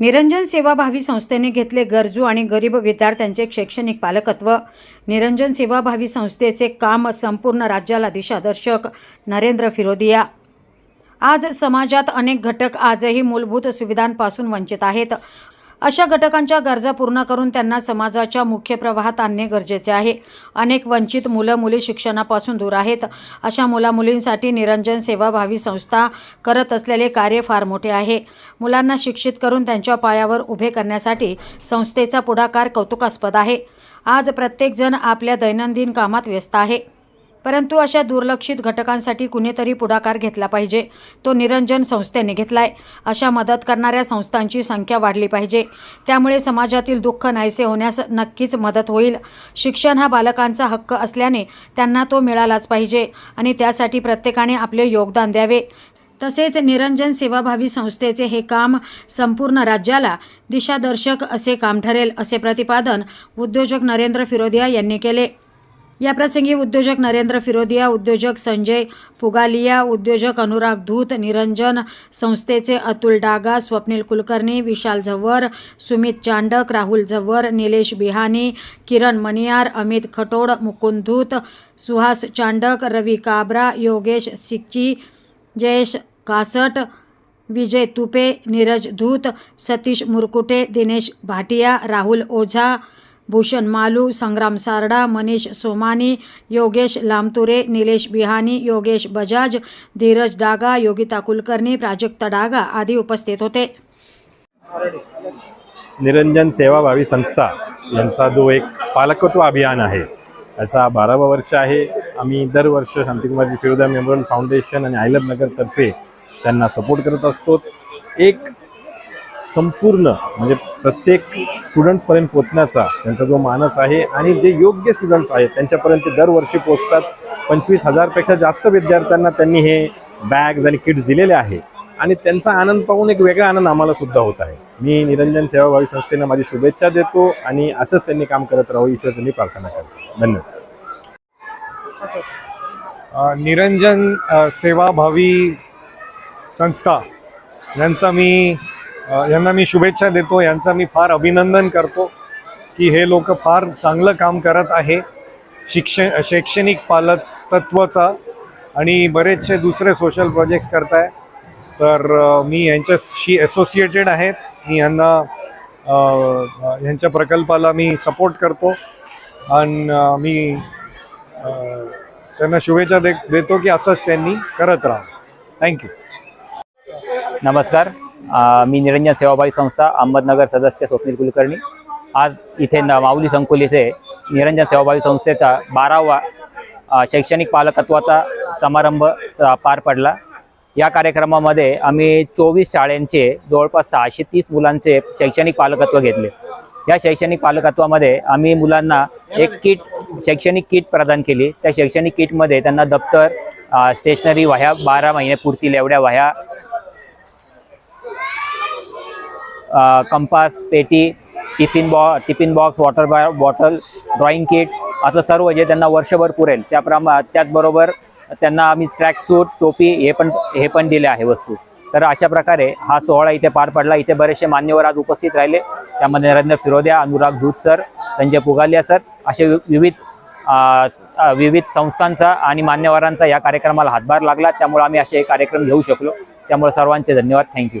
निरंजन सेवाभावी संस्थेने घेतले गरजू आणि गरीब विद्यार्थ्यांचे शैक्षणिक पालकत्व. निरंजन सेवाभावी संस्थेचे काम संपूर्ण राज्याला दिशादर्शक. नरेंद्र फिरोदिया. आज समाजात अनेक घटक आजही मूलभूत सुविधांपासून वंचित आहेत. अशा घटकांच्या गरजा पूर्ण करून त्यांना समाजाच्या मुख्य प्रवाहात आणणे गरजेचे आहे. अनेक वंचित मुलं मुली शिक्षणापासून दूर आहेत. अशा मुलामुलींसाठी निरंजन सेवाभावी संस्था करत असलेले कार्य फार मोठे आहे. मुलांना शिक्षित करून त्यांच्या पायावर उभे करण्यासाठी संस्थेचा पुढाकार कौतुकास्पद आहे. आज प्रत्येकजण आपल्या दैनंदिन कामात व्यस्त आहे. परंतु अशा दुर्लक्षित घटकांसाठी कुणीतरी पुढाकार घेतला पाहिजे. तो निरंजन संस्थेने घेतलाय. अशा मदत करणाऱ्या संस्थांची संख्या वाढली पाहिजे. त्यामुळे समाजातील दुःख नाहीसे होण्यास नक्कीच मदत होईल. शिक्षण हा बालकांचा हक्क असल्याने त्यांना तो मिळालाच पाहिजे आणि त्यासाठी प्रत्येकाने आपले योगदान द्यावे. तसेच निरंजन सेवाभावी संस्थेचे हे काम संपूर्ण राज्याला दिशादर्शक असे काम ठरेल असे प्रतिपादन उद्योजक नरेंद्र फिरोदिया यांनी केले. याप्रसंगी उद्योजक नरेंद्र फिरोदिया उद्योजक संजय पुगालिया उद्योजक अनुराग धूत निरंजन संस्थेचे अतुल डागा स्वप्नील कुलकर्णी विशाल झव्वर सुमित चांडक राहुल झव्वर निलेश बिहानी किरण मनियार अमित खटोड मुकुंद धूत सुहास चांडक रवी काबरा योगेश सिक्ची जयेश कासट विजय तुपे नीरज धूत सतीश मुरकुटे दिनेश भाटिया राहुल ओझा भूषण मालू संग्राम सारडा मनीष सोमानी योगेश लामतुरे निलेश बिहानी योगेश बजाज धीरज डागा योगिता कुलकर्णी प्राजक्ता डागा आदी उपस्थित होते. निरंजन सेवाभावी संस्था यांचा जो एक पालकत्व अभियान आहे. याचा बारावं वर्ष आहे. आम्ही दरवर्ष शांतिकुमारजी फिरोदा मेमोरियल फाउंडेशन आणि आयलब नगरतर्फे त्यांना सपोर्ट करत असतो. एक संपूर्ण म्हणजे प्रत्येक स्टुडंट्सपर्यंत पोचण्याचा त्यांचा जो मानस आहे आणि जे योग्य स्टुडंट्स आहेत त्यांच्यापर्यंत ते दरवर्षी पोचतात पंचवीस हजारपेक्षा जास्त विद्यार्थ्यांना त्यांनी हे बॅग्स आणि किट्स दिलेले आहे. आणि त्यांचा आनंद पाहून एक वेगळा आनंद आम्हाला सुद्धा होत आहे. मी निरंजन सेवाभावी संस्थेनं माझी शुभेच्छा देतो आणि असंच त्यांनी काम करत राहू ईश्वर त्यांनी प्रार्थना करतो. धन्यवाद. निरंजन सेवाभावी संस्था यांचा मी यांना मी शुभेच्छा देतो. यांचा मी फार अभिनंदन करतो की हे लोक फार चांगलं काम करत आहे. शिक्षण शैक्षणिक पालक तत्त्वाचा आणि बरेचसे दुसरे सोशल प्रोजेक्ट्स करताय. तर मी यांच्याशी असोसिएटेड आहेत. मी यांना यांच्या प्रकल्पाला मी सपोर्ट करतो. आणि मी त्यांना शुभेच्छा दे देतो की असंच त्यांनी करत राहा थँक्यू नमस्कार. मी निरंजन सेवाभावी संस्था अहमदनगर सदस्य स्वप्नील कुलकर्णी. आज इथे न माऊली संकुल इथे निरंजन सेवाभावी संस्थेचा बारावा शैक्षणिक पालकत्वाचा समारंभ पार पडला. या कार्यक्रमामध्ये आम्ही चोवीस शाळेंचे जवळपास सहाशे तीस मुलांचे शैक्षणिक पालकत्व घेतले. या शैक्षणिक पालकत्वामध्ये आम्ही मुलांना एक किट शैक्षणिक किट प्रदान केली. त्या शैक्षणिक किटमध्ये त्यांना दप्तर स्टेशनरी वह्या बारा महिने पुरतील एवढ्या वह्या कंपास पेटी टिफिन बॉ टिफिन बॉक्स वॉटर बॉ बॉटल ड्रॉइंग किट्स असं सर्व जे त्यांना वर्षभर पुरेल त्याप्रमा त्याचबरोबर त्यांना आम्ही ट्रॅक सूट टोपी हे पण हे पण दिले आहे वस्तू. तर अशा प्रकारे हा सोहळा इथे पार पडला. इथे बरेचसे मान्यवर आज उपस्थित राहिले. त्यामध्ये नरेंद्र फिरोदिया अनुराग धूत सर संजय पुगालिया सर असे वि- विविध विविध संस्थांचा आणि मान्यवरांचा या कार्यक्रमाला हातभार लागला. त्यामुळे आम्ही असे कार्यक्रम घेऊ शकलो. त्यामुळे सर्वांचे धन्यवाद. थँक्यू